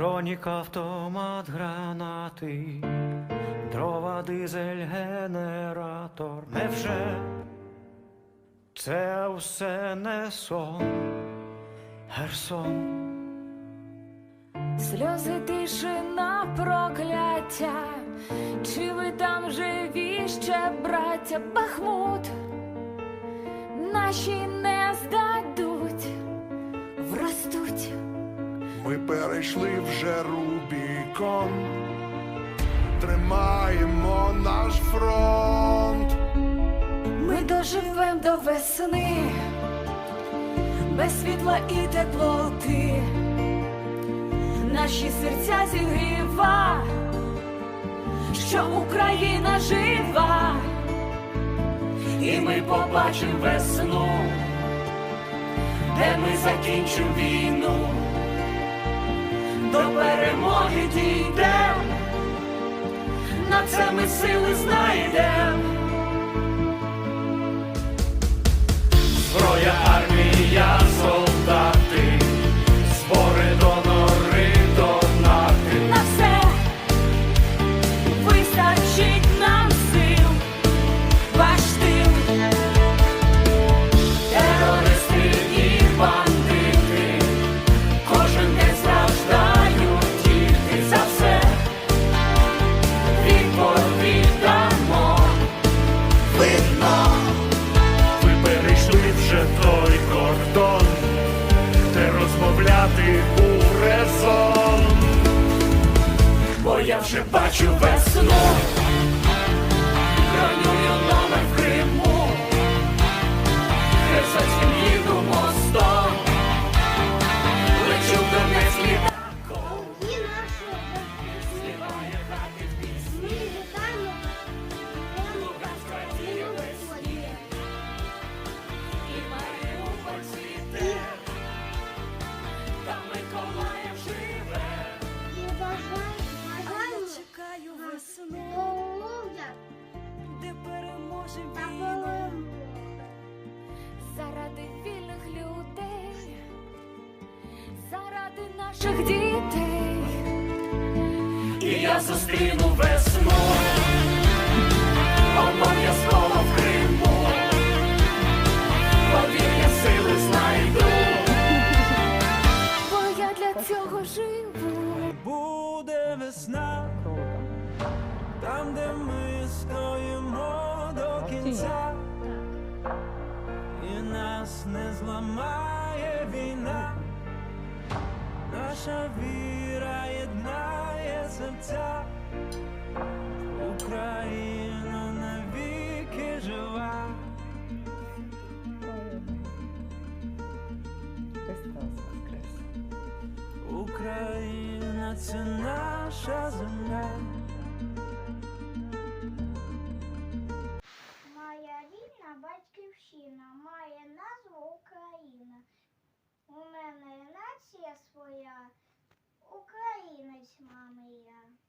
Бронік, автомат, гранати, дрова, дизель, генератор. Невже це все не сон, Херсон? Сльози тишина прокляття, чи ви там живі ще, браття Бахмут? Наші не Ми перейшли вже Рубікон, тримаємо наш фронт. Ми доживем до весни, без світла і теплоти, наші серця зігріва, що Україна жива, і ми побачимо весну, де ми закінчимо війну, до перемоги дійдем, на це ми сили я вже бачу весну. Бронюю номер в наших дітей, і я зустріну весну, обов'язково в Криму, повір'я сили знайду, бо я для цього живу. буде весна, там, де ми стоїмо до кінця, і нас не зламає війна, наша віра єднає серця, Україна навіки жива. Україна це наша земля. Нація своя, українець мами я.